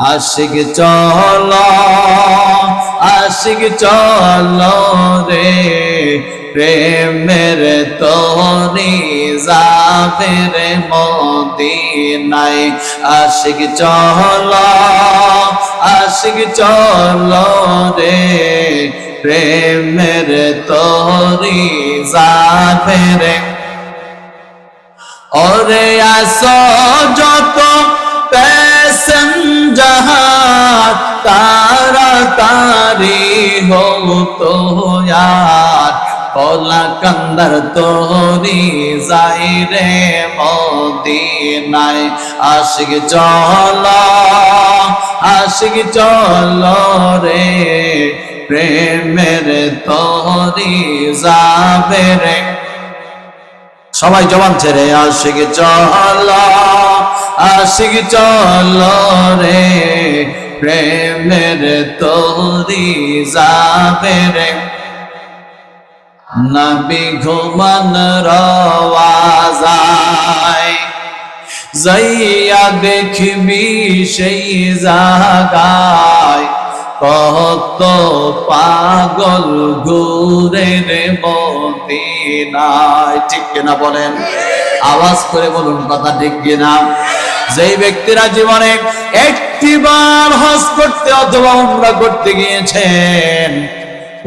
আশিক চল আশিক চল রে, প্রেমের তরি যাবে রে মদিনায়। আশিক চল আশিক চল রে, প্রেমের তরি যাবে রে। ওরে আস যত প্যাসেঞ্জার আর কলা কান্দার তোরি যাই রে মদিনায়। আশিক চল আশিক চল রে, প্রেমের তোরি যাবে রে। সবাই জবান ছেড়ে, আশিক চল আশিক চল রে প্রেমের তোরি যাবে রে। নবী ঘুমান রওয়াজায় যাইয়া দেখবি সেই জাগায় কত পাগল ঘুরে রে মদিনায়। ঠিক কিনা বলেন? আওয়াজ করে বলুন, কথা ঠিক কিনা? যেই ব্যক্তিরা জীবনে একটিবার হজ করতে অথবা উমরা করতে গিয়েছেন,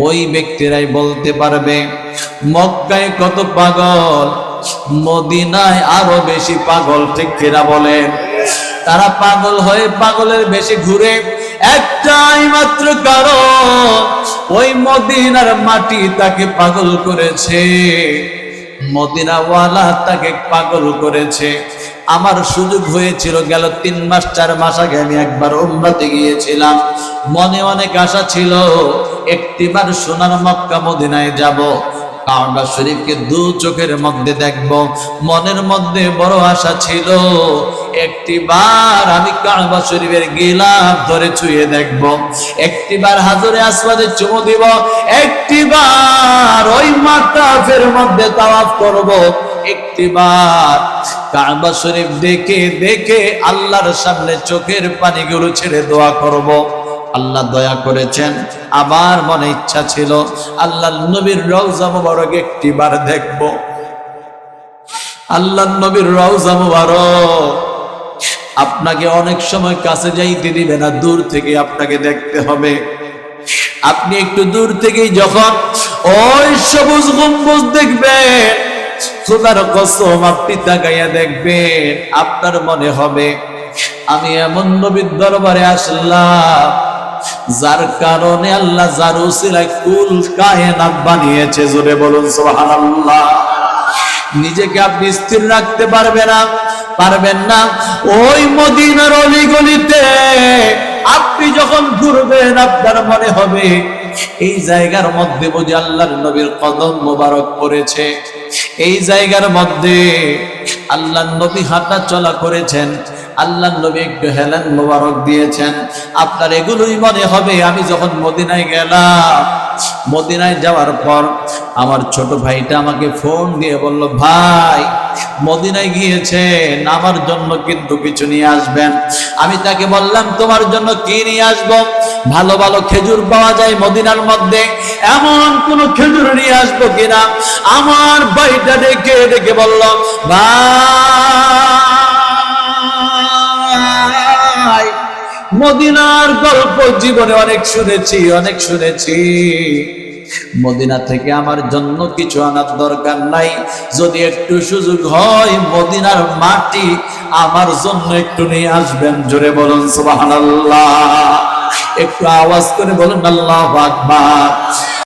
ওই ব্যক্তিরাই বলতে পারবে, মক্কায় কত পাগল, মদিনায় আরও বেশি পাগল, ঠিক কিনা বলেন? তারা পাগল হয়ে পাগলের বেশি ঘুরে একটাই মাত্র কারণ, ওই মদিনার মাটি তাকে পাগল করেছে, মদিনাওয়ালা তাকে পাগল করেছে। আমার সুযোগ হয়েছিল গেল তিন মাস, চার মাস আগে আমি একবার উমরাতে গিয়েছিলাম। মনে অনেক আশা ছিল, একটিবার সোনার মক্কা মদিনায় যাব। কাবা শরীফকে দু চোখের মধ্যে দেখব। মনের মধ্যে বড় আশা ছিল, একটিবার আমি কাবা শরীফের গিলাফ ধরে ছুঁয়ে দেখব। একটিবার হাজরে আসবাদে চুমু দিব, একটিবার ওই মাতাফের মধ্যে তাওয়াফ করব। একটিবার কাবা শরীফ দেখে দেখে আল্লাহর সামনে চোখের পানিগুলো ছেড়ে দোয়া করব। আল্লাহ দয়া করেছেন মনে ইচ্ছা ছিল আল্লাহ নবীর রওজা মুবারক একটিবার দেখব। আল্লাহ নবীর রওজা মুবারক আপনাকে অনেক সময় কাছে যাইতে দিবে না, দূর থেকে আপনাকে দেখতে হবে। আপনি একটু দূর থেকেই যখন ওই সবুজ গম্বুজ দেখবেন খোদার কসম, আপনি তাকাইয়া দেখবেন, আপনার মনে হবে, আমি এমন নবীর দরবারে আসলাম, যার কারণে আল্লাহ যার উসিলায় কুল কায়নাত বানিয়েছে, জোরে বলুন সুবহানাল্লাহ। নিজেকে আপনি স্থির রাখতে পারবে না, পারবেন না। ওই মদিনার অলিগলিতে আপনি যখন ঘুরবেন, আপনার মনে হবে এই জায়গার মধ্যে বুঝে আল্লাহর নবীর কদম মোবারক পড়েছে। এই জায়গার মধ্যে আল্লাহ নবী হাঁটা চলা করেছেন আল্লাহ নবী একটু হেলেন মোবারক দিয়েছেন। আপনার এগুলোই মনে হবে, আমি যখন মদিনায় গেলাম, মদিনায় যাওয়ার পর আমার ছোট ভাইটা আমাকে ফোন দিয়ে বলল, ভাই, মদিনায় গিয়েছেন আমার জন্য কিন্তু কিছু নিয়ে আসবেন। আমি তাকে বললাম, তোমার জন্য কি নিয়ে আসব? ভালো ভালো খেজুর পাওয়া যায় মদিনার মধ্যে। এমন কোন খেজুর নিয়ে আসব কিনা? আমার ভাইটা ডেকে ডেকে বলল, ভাই, মদিনার গল্প জীবনে অনেক শুনেছি অনেক শুনেছি। মদিনা থেকে আমার জন্য কিছু আনার দরকার নাই। যদি একটু সুযোগ হয়, মদিনার মাটি আমার জন্য একটু নিয়ে আসবেন। জোরে বলুন, সুবহানাল্লাহ। একটু আওয়াজ করে বলুন আল্লাহ আকবার।